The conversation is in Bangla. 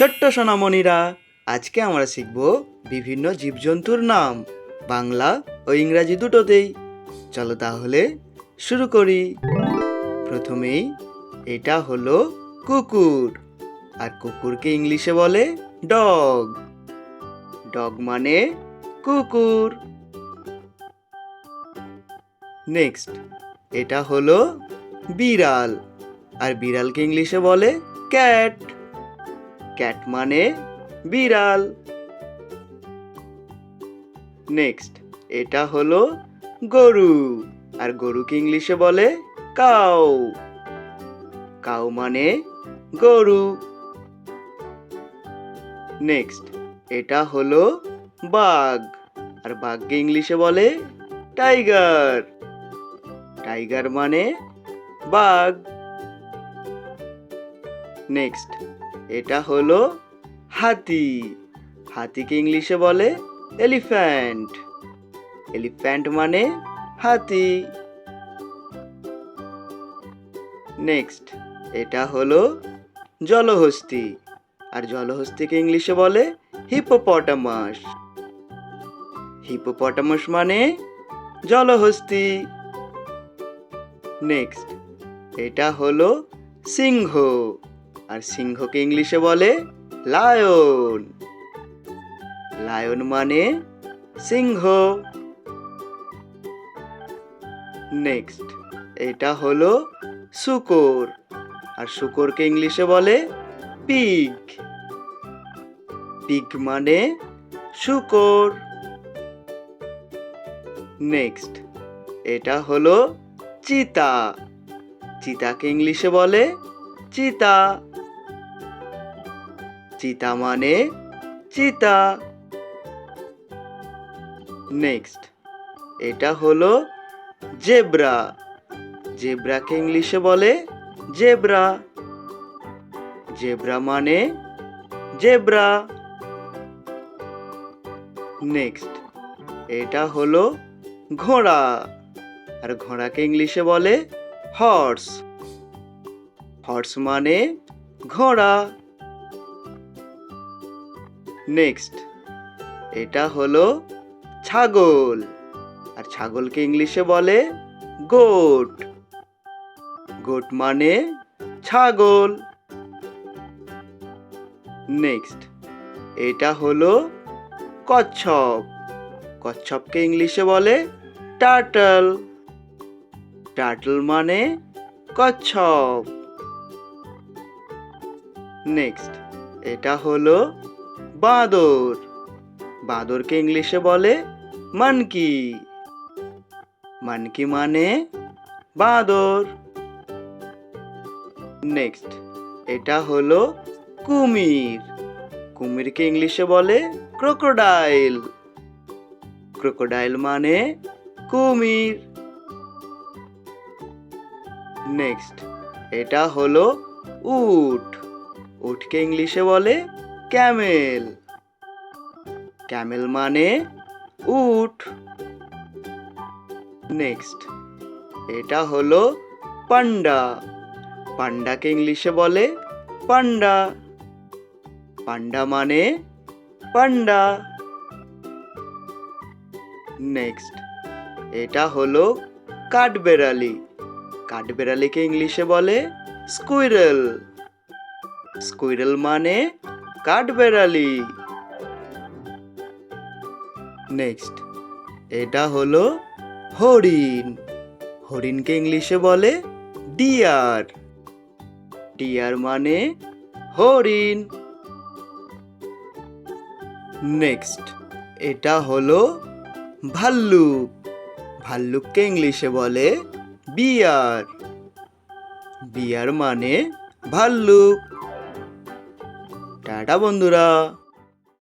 ছোট্ট সোনামণিরা। আজকে আমরা শিখব বিভিন্ন জীবজন্তুর নাম, বাংলা ও ইংরাজি দুটোতেই। চলো তাহলে শুরু করি। প্রথমেই এটা হলো কুকুর, আর কুকুরকে ইংলিশে বলে ডগ। ডগ মানে কুকুর। নেক্সট, এটা হলো বিড়াল, আর বিড়ালকে ইংলিশে বলে ক্যাট। ক্যাট মানে বিড়াল। নেক্সট এটা হলো গরু, আর গরুকে ইংলিশে বলে কাউ। কাউ মানে গরু। নেক্সট এটা হলো বাঘ, আর বাঘকে ইংলিশে বলে টাইগার। টাইগার মানে বাঘ। নেক্সট এটা হলো হাতি। হাতিকে ইংলিশে বলে এলিফ্যান্ট। এলিফ্যান্ট মানে হাতি। নেক্সট, এটা হলো জলহস্তি। আর জলহস্তিকে ইংলিশে বলে হিপোপটামাস। হিপোপটামাস মানে জলহস্তি। নেক্সট, এটা হলো সিংহ। আর সিংহকে ইংলিশে বলে লায়ন। লায়ন মানে সিংহ। নেক্সট, এটা হলো শুকর। আর শুকরকে ইংলিশে বলে পিগ। পিগ মানে শুকর। নেক্সট, এটা হলো চিতা। চিতাকে ইংলিশে বলে চিতা। চিতা মানে চিতা। নেক্সট এটা হলো জেব্রা। জেব্রাকে ইংলিশে বলে জেব্রা। জেব্রা মানে জেব্রা। নেক্সট এটা হলো ঘোড়া। আর ঘোড়াকে ইংলিশে বলে হর্স। হর্স মানে ঘোড়া। নেক্সট এটা হলো ছাগল। আর ছাগলকে ইংলিশে বলে গোট গোট মানে ছাগল। নেক্সট এটা হলো কচ্ছপ। কচ্ছপকে ইংলিশে বলে টার্টল টার্টল মানে কচ্ছপ। নেক্সট এটা হলো বাঁদর। বাঁদরকে ইংলিশে বলে মানকি। মানকি মানে বাঁদর। নেক্সট, এটা হলো কুমির। কুমিরকে ইংলিশে বলে ক্রোকোডাইল। ক্রোকোডাইল মানে কুমির। নেক্সট, এটা হলো উট। উটকে ইংলিশে বলে ক্যামেল। ক্যামেল মানে উট। নেক্সট, এটা হলো পান্ডা। পান্ডাকে ইংলিশে বলে পান্ডা। পান্ডা মানে পান্ডা। নেক্সট, এটা হলো কাঠবেড়ালি। কাঠবেড়ালিকে ইংলিশে বলে স্কুইরেল। স্কুইরেল মানে কাঠবেড়ালি। নেক্সট এটা হলো হরিণ। হরিণকে ইংলিশে বলে ডিয়ার। ডিয়ার মানে হরিণ। নেক্সট এটা হলো ভাল্লুক। ভাল্লুককে ইংলিশে বলে বিয়ার। বিয়ার মানে ভাল্লুক। টাটা বন্ধুরা।